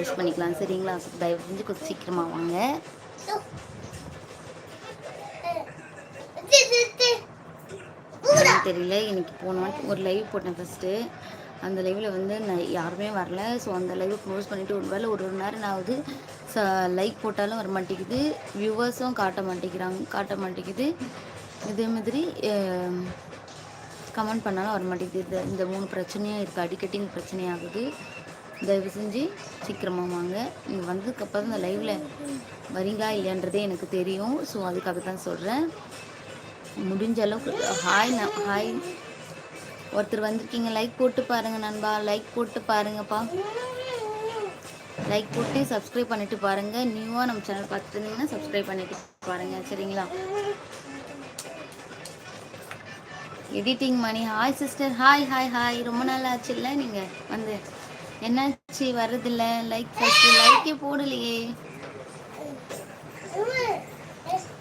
Use பண்ணிக்கலாம். சரிங்களா? தயவு செஞ்சு கொஞ்சம் சீக்கிரமாக வாங்க. தெரியல. இன்னைக்கு போன வாட்டி ஒரு லைவ் போட்டேன் ஃபஸ்ட்டு அந்த லைவில் வந்து நான் யாருமே வரல. ஸோ அந்த லைவை க்ளோஸ் பண்ணிவிட்டு ஒரு வேளை ஒரு ஒரு நேரம் நான் ஆகுது. ச லைக் போட்டாலும் வர மாட்டேங்குது. வியூவர்ஸும் காட்ட மாட்டேங்கிறாங்க. காட்ட மாட்டேங்குது. இதே மாதிரி கமெண்ட் பண்ணாலும் வர மாட்டேங்குது. இந்த மூணு பிரச்சனையாக இருக்குது அடிக்கடி இந்த பிரச்சனையாகுது தயவு செஞ்சு சீக்கிரமாக வாங்க. நீங்கள் வந்ததுக்கப்புறம் இந்த லைவில் வரீங்களா இல்லைன்றதே எனக்கு தெரியும். ஸோ அதுக்காக தான் சொல்கிறேன் முடிஞ்ச அளவுக்கு ஹாய் ஹாய் ஒருத்தர் வந்திருக்கீங்க லைக் போட்டு பாருங்கள் நண்பா. லைக் போட்டு பாருங்கப்பா. லைக் போட்டு சப்ஸ்கிரைப் பண்ணிட்டு பாருங்கள் நியூவாக நம்ம சேனல் பார்த்துருந்தீங்கன்னா சப்ஸ்கிரைப் பண்ணிட்டு பாருங்கள் சரிங்களா? Editing Mani hi sister hi hi hi ரொம்ப நாள் ஆச்சு இல்லை நீங்கள் வந்து? என்னாச்சு? வர்றதில்ல. லைக் ஃபஸ்ட்டு லைக்கே போடலையே.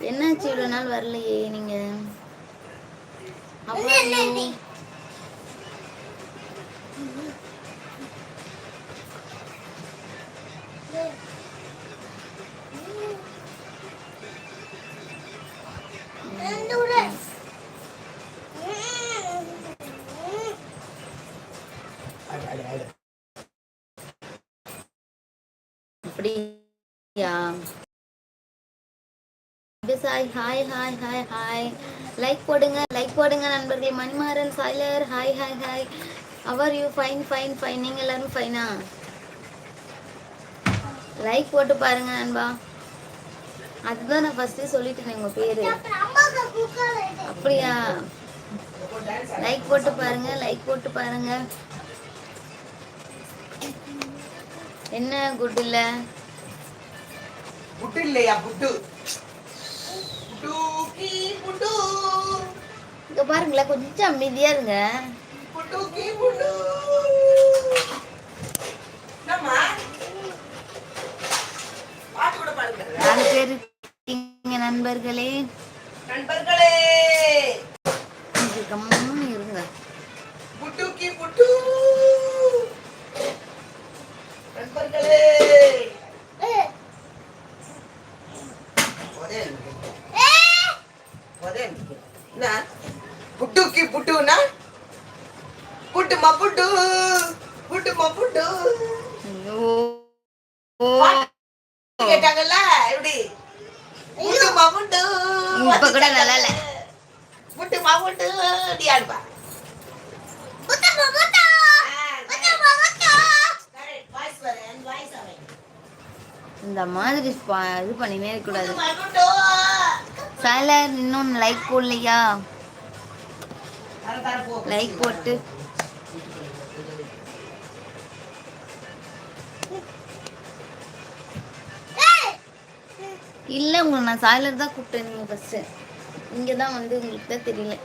என்னாச்சு இவ்வளோ நாள் வரலையே நீங்கள் அவ்வளோ Sai hi hi hi hi like போடுங்க லைக் போடுங்க நண்பர்களே. மணிமாறன் சாய்லர் hi hi hi our you fine fine fine நீங்கள் எல்லாரும் ஃபைனா லைக் போட்டு பாருங்க நண்பா. அதுதான் நான் ஃபஸ்ட்டு சொல்லிட்டேன் உங்கள் பேர். அப்படியா? லைக் போட்டு பாருங்க லைக் போட்டு பாருங்க. என்ன குட் இல்லை? புட்டு இல்லையா புட்டு? இங்க பாருங்களேன் கொஞ்சம் அமைதியா இருங்க. நாலு பேர் இருக்கீங்க நண்பர்களே. நண்பர்களே. கம்முன்னு இருங்க. புட்டுக்கி புட்டு. நண்பர்களே ஒரே நிமிஷம். ஒரே நிமிஷம். என்ன? புட்டுக்கி புட்டுனா? புட்டுமா புட்டு? புட்டுமா புட்டு? கேட்டாங்கல்ல எப்படி? புட்டுமா புட்டு? இப்ப கூட நல்லா இல்ல. புட்டுமா புட்டு? அப்படி ஆடுப்பா இந்த மாதிரி இது பண்ணினே இருக்கக்கூடாது. சாலர் இன்னும் லைக் போடலையா. லைக் போட்டு. இல்லை உங்களை நான் சாயலர் தான் கூப்பிட்டேன் நீங்கள் ஃபஸ்ட்டு இங்கே தான் வந்து உங்களுக்கு தான் தெரியல.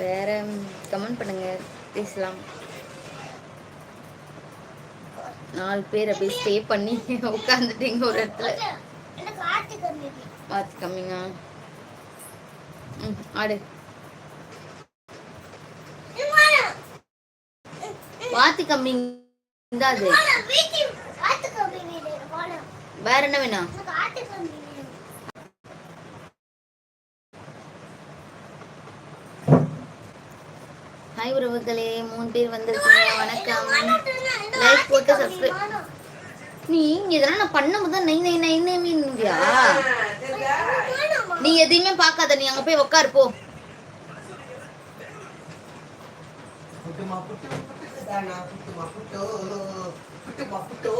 வேற கமெண்ட் பண்ணுங்க. பேசலாம். நாலு பேர் அப்படியே ஸ்டே பண்ணி உட்காந்துட்டீங்க ஒரு இடத்துல. பார்த்து கம்மிங்க. ம் ஆடு. வாத்தி கம்மிங் தான் அது வேற என்ன வேணும்? உறவுகளே மூணு பேர் வந்திருக்கீங்க. வணக்கம். லைக் போட்டு சப்ஸ்கிரைப் நீ இதெல்லாம் நான் பண்ணும்போது தான் நை நை நை நைமியா ஆ, நீ எதையுமே பார்க்காத. நீ அங்க போய் உட்காரு போ. புட்டுமா புட்டு, புட்டுதானா, புட்டுமா புட்டு. புட்டுமா புட்டு,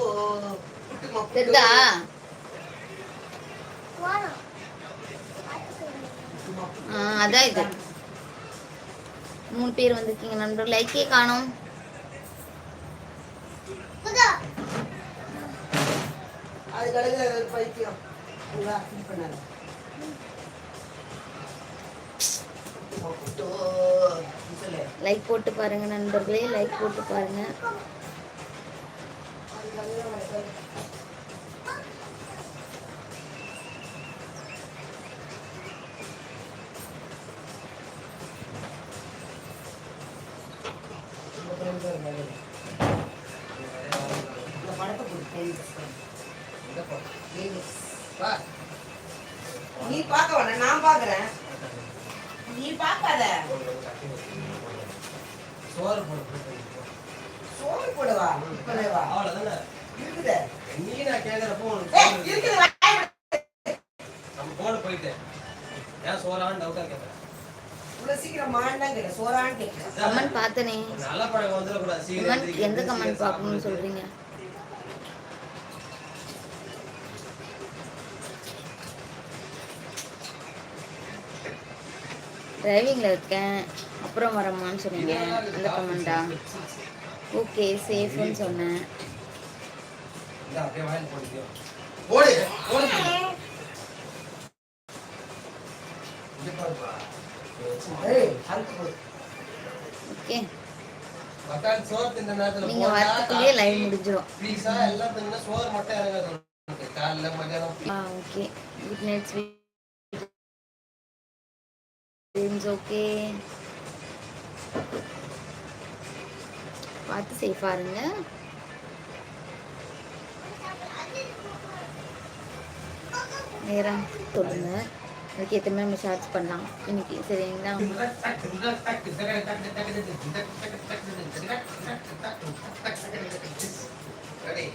புட்டுமா புட்டு. தெரிதா புட்டுமா புட்டு. ஆ, அதான் இது மூணு பேர் வந்திருக்கீங்க நண்பர் லைக்கே காணோம். லைக் போட்டு பாருங்க நண்பர்களே லைக் போட்டு பாருங்க. நீ பார்க்க வேணாம் நான் பார்க்கறேன். நீ பார்க்காத. சோறு போடு, போடு, போடு. சோறு போடுவா? இப்பவே வா. அவ்வளவுதானே? இருக்குது. நீ நான் சோறு இருக்குது. நம்ம போன போயிட்டு ஏன் சோறான்னு டவுட்டா கேட்கறேன் கமெண்ட் பார்த்தனே. நல்ல பழக்கம் வந்துடக்கூடாது. எந்த கமெண்ட் பார்க்கணும்னு. சொல்றீங்க? டிரைவிங்கில் இருக்கேன். அப்புறம் வரமான்னு சொன்னீங்க. அந்த கமெண்டா ஓகே சேஃப்னு சொன்னேன். ஓகே நீங்க போட்டா வரத்துக்குள்ளேயே லைவ் முடிஞ்சிடும் சோறு மட்டும் இறங்காது. காலைல ஆ okay good night sweet okay பார்த்து சேஃபாக இருங்க நேரம் சொல்லுங்க அதுக்கு ஏற்ற மாதிரி நம்ம சார்ஜ் பண்ணலாம். இன்னைக்கு சரிங்களா Ready?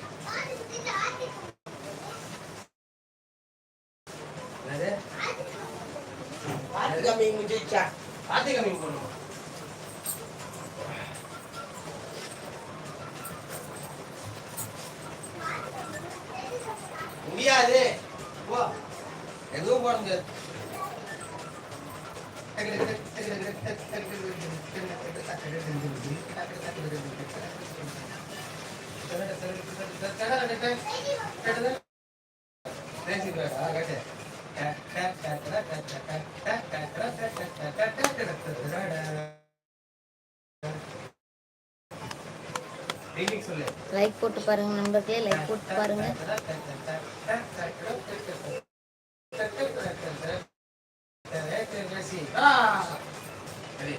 என்னது? பார்த்து கம்மி முடிச்சா பாத்தி கம்மி போடணுமா? முடியாது போ எதுவும் போட முடியாது சொல்லு போட்டு பாருங்க நண்பர்களே லைக் போட்டு பாருங்க. சரி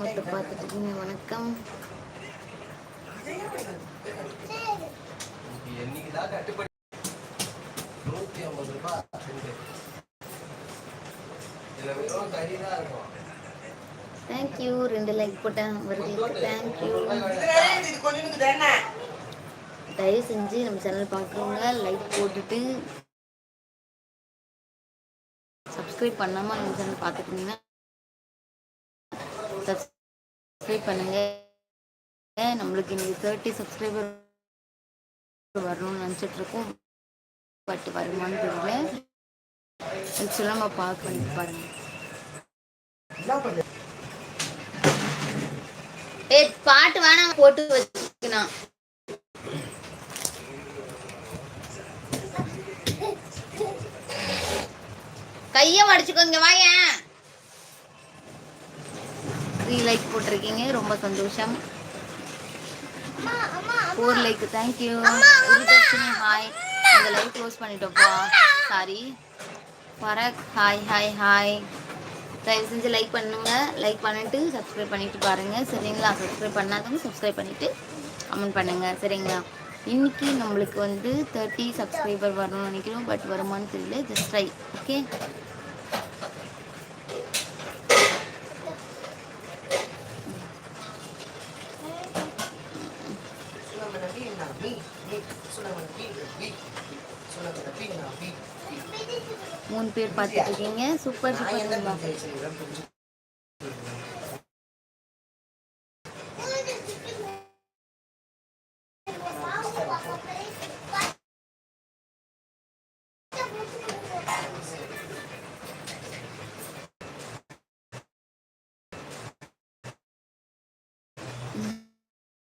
மட்டும் பார்த்துட்டு இருக்கீங்க வணக்கம். தேங்க் யூ நூத்தி ஐம்பது ரூபாய் ரெண்டு. தேங்க்யூ ரெண்டு லைக் போட்டேன் அவர்களுக்கு தேங்க்யூ தயவு செஞ்சு நம்ம சேனல் பார்க்குறவங்க லைக் போட்டுட்டு சப்ஸ்கிரைப் பண்ணாமல் நம்ம சேனல் பார்த்துட்டீங்கன்னா சப்ஸ்கிரைப் பண்ணுங்க. நம்மளுக்கு இன்னைக்கு தேர்ட்டி சப்ஸ்கிரைபர் வரணும்னு நினச்சிட்டு இருக்கோம் பட் வருமானு தெரியல. ஆக்சுவலாக நம்ம பார்க்க பண்ணி பாருங்க. ஏ பாட்டு வேணாம் போட்டு வச்சுக்கணும் கைய மடிச்சுக்கோங்க வாயேன். த்ரீ லைக் போட்டிருக்கீங்க. ரொம்ப சந்தோஷம். Four like thank you hi இந்த லைவ் க்ளோஸ் பண்ணிட்டோம்ப்பா. சாரி ஃபரக் ஹாய் ஹாய் ஹாய் தயவு செஞ்சு லைக் பண்ணுங்க. லைக் பண்ணிட்டு சப்ஸ்கிரைப் பண்ணிட்டு பாருங்க. சரிங்களா? சப்ஸ்கிரைப் பண்ணாதவங்க சப்ஸ்கிரைப் பண்ணிட்டு கமெண்ட் பண்ணுங்க. சரிங்களா? இன்னைக்கு நம்மளுக்கு வந்து தேர்ட்டி சப்ஸ்கிரைபர் வரணும்னு நினைக்கிறோம். பட் வருமானு தெரியல. ஜஸ்ட் ட்ரை ஓகே மூணு பேர் பார்த்துட்டு இருக்கீங்க சூப்பர் சூப்பர்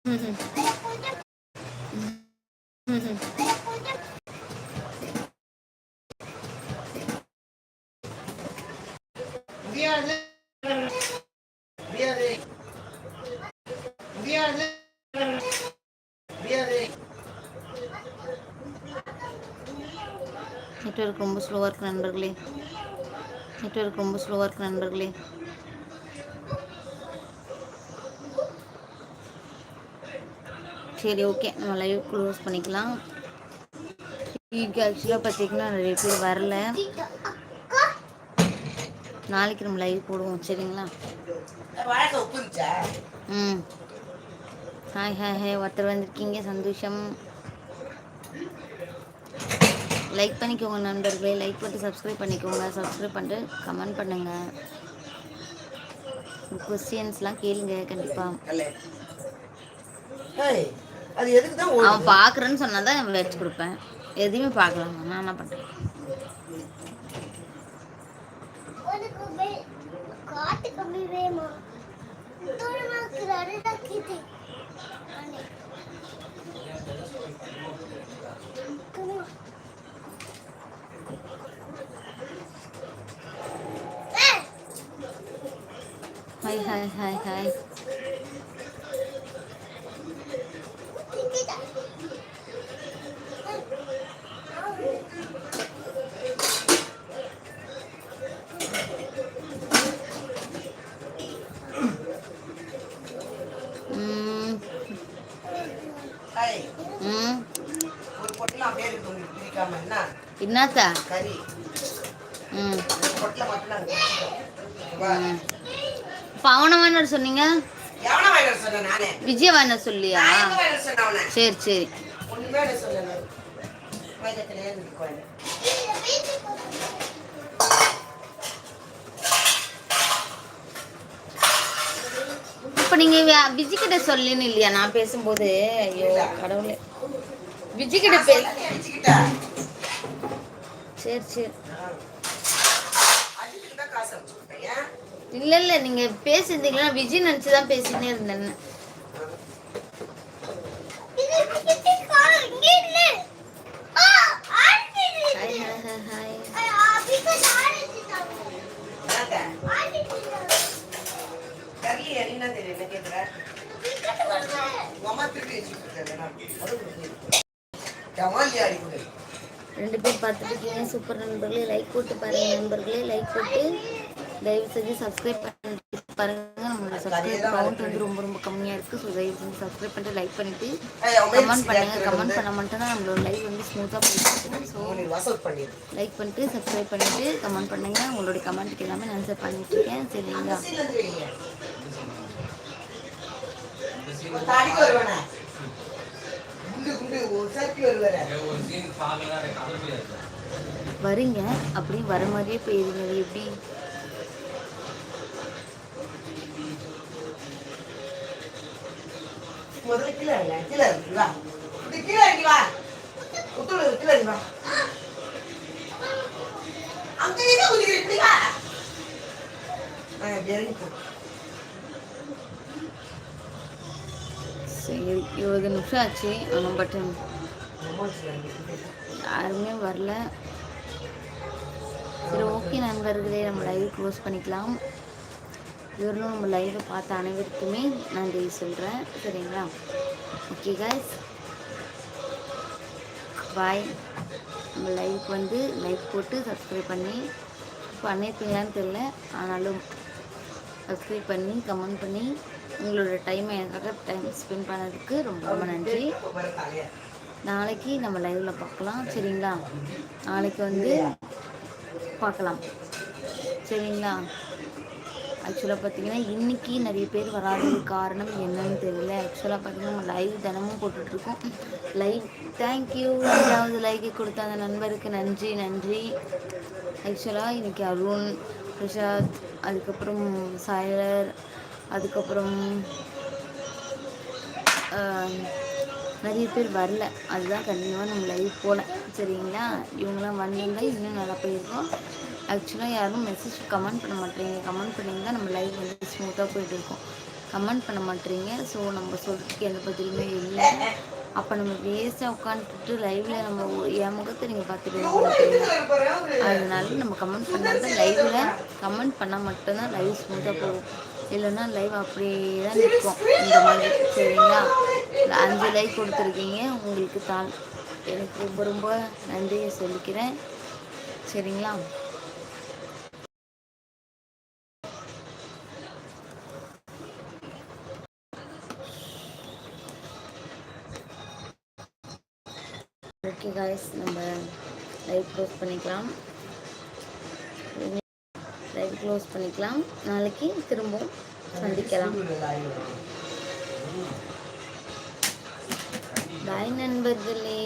என்ன ஸ்லோவாக இருக்கு நண்பர்களே. நெட்ஒர்க் ரொம்ப ஸ்லோவாக இருக்கு நண்பர்களே. சரி ஓகே. நம்ம லைவ் க்ளோஸ் பண்ணிக்கலாம். இங்கே ஆக்சுவலாக பார்த்தீங்கன்னா நிறைய பேர் வரல. நாளைக்கு நம்ம லைவ் போடுவோம் சரிங்களா? ம். ஹாய் ஹாய் ஹாய் ஒருத்தர் வந்திருக்கீங்க சந்தோஷம். லைக் பண்ணிக்கோங்க நண்பர்களே. லைக் பண்ணிட்டு சப்ஸ்கிரைப் பண்ணிக்கோங்க. சப்ஸ்கிரைப் பண்ணிட்டு கமெண்ட் பண்ணுங்க. கொஸ்டின்ஸ்லாம் கேளுங்க கண்டிப்பாக அவன் பார்க்குறேன்னு சொன்னால் தான் வச்சு கொடுப்பேன். எதையுமே பார்க்கலாம் நான் என்ன பண்ணுறேன் காட்டு கம்மி வேமா தூரமா இருக்கிறாரு நான் ஆனே. கம்மி. ஏய், ஹாய் ஹாய் ஹாய் ஹாய் கீத்தை. ம் ஏய் ம் ஒரு பொட்டலம் அப்படியே இருக்கு உங்களுக்கு பிரிக்காம என்ன என்னத்தா கறி ம் ஒரு பொட்டலம் மட்டும் நாங்கள் பிரிச்சுட்டோம். வா. ம் இப்போ அவனை. வேணும் சொன்னீங்க விஜய வேணும் சொல்லியா சரி சரி இப்போ நீங்கள் விஜய் கிட்ட சொல்லின்னு இல்லையா? நான் பேசும்போது. ஐயோ கடவுளே. விஜய் கிட்ட பே சரி சரி. இல்லை இல்லை நீங்கள் பேசியிருந்தீங்கன்னா விஜய் நினச்சி தான் பேசினே இருந்தேன். ரெண்டு பேர் பார்த்துருக்கீங்க சூப்பர் நண்பர்களே லைக் போட்டு பாருங்க நண்பர்களே லைக் போட்டு தயவு செஞ்சு சப்ஸ்கிரைப் பண்ணிட்டு பாருங்க. நம்மளோட சப்ஸ்கிரைப் கவுண்ட் வந்து ரொம்ப ரொம்ப கம்மியாக இருக்குது ஸோ தயவு செஞ்சு சப்ஸ்கிரைப் பண்ணிட்டு லைக் அவன் கமெண்ட் பண்ணுங்க. கமெண்ட் பண்ண மட்டும் தான் நம்மளோட லைவ் வந்து ஸ்மூத்தாக போயிட்டு ஸோ லைக் பண்ணிட்டு சப்ஸ்கிரைப் பண்ணிட்டு கமெண்ட் பண்ணுங்க. உங்களுடைய கமெண்ட்டுக்கு எல்லாமே நான் ஆன்சர் பண்ணிட்டு இருக்கேன். சரிங்களா? வரீங்க. அப்படி வர மாதிரியே போயிருங்க எப்படி? முதல்ல கீழே இறங்க கீழே இறங்கி வா. இது கீழே இறங்கி வா. உத்தரவு கீழே இறங்கி வா. அங்க என்ன குதிக்கிற இப்படி வா. இறங்கி சரி இருபது நிமிஷம் ஆச்சு. ஆனால் பட் um, யாருமே வரல. சரி ஓகே நண்பர்களே நம்ம லைவ் க்ளோஸ் பண்ணிக்கலாம். இவர்களும் நம்ம லைவை பார்த்த அனைவருக்குமே நன்றி சொல்கிறேன் சரிங்களா? Okay guys. பாய் நம்ம லைவுக்கு வந்து லைக் போட்டு சப்ஸ்கிரைப் பண்ணி பண்ணியிருப்பீங்களான்னு தெரில ஆனாலும் சப்ஸ்கிரைப் பண்ணி கமெண்ட் பண்ணி உங்களோட டைமை எனக்காக டைம் ஸ்பெண்ட் பண்ணதுக்கு ரொம்ப ரொம்ப நன்றி. நாளைக்கு நம்ம லைவில் பார்க்கலாம். சரிங்களா? நாளைக்கு வந்து பார்க்கலாம். சரிங்களா? ஆக்சுவலாக பார்த்தீங்கன்னா இன்றைக்கி நிறைய பேர் வராதது காரணம் என்னன்னு தெரியல. ஆக்சுவலாக பார்த்தீங்கன்னா நம்ம லைவ் தினமும் போட்டுட்ருக்கோம். லைவ் தேங்க்யூ அஞ்சாவது லைக்கை கொடுத்த அந்த நண்பருக்கு நன்றி நன்றி. ஆக்சுவலாக இன்றைக்கி அருண் பிரசாத் அதுக்கப்புறம் சாயலர் அதுக்கப்புறம் ஆஹ், நிறைய பேர் வரல. அதுதான் கண்டிப்பாக நம்ம லைவ் போகல சரிங்களா? இவங்கெல்லாம் வந்திருந்தால் இன்னும் நல்லா போயிருக்கோம். ஆக்சுவலாக யாரும் மெசேஜ் கமெண்ட் பண்ண மாட்டேறீங்க கமெண்ட் பண்ணியிருந்தா நம்ம லைவ் வந்து ஸ்மூத்தாக போயிட்டு இருக்கோம். கமெண்ட் பண்ண மாட்டேறீங்க ஸோ நம்ம சொல்கிறதுக்கு எந்த பதிலுமே இல்லை. அப்போ நம்ம வேஸ்ட்டாக உட்காந்துட்டு லைவில் நம்ம என் முகத்தை நீங்கள் பார்த்துட்டு அதனால நம்ம கமெண்ட் பண்ணாதான் லைவில் கமெண்ட் பண்ணால் மட்டும்தான் லைவ் ஸ்மூத்தாக போகும். இல்லைன்னா லைவ் அப்படியே தான் நிற்கும். இந்த மாதிரி. சரிங்களா? அஞ்சு லைக் கொடுத்துருக்கீங்க. உங்களுக்கு தான் எனக்கு ரொம்ப ரொம்ப நன்றியை சொல்லிக்கிறேன். சரிங்களா? ஓகே காய்ஸ் நம்ம லைவ் க்ளோஸ் பண்ணிக்கலாம். லைவ் க்ளோஸ் பண்ணிக்கலாம். நாளைக்கு திரும்பவும் சந்திக்கலாம். பாய் நண்பர்களே.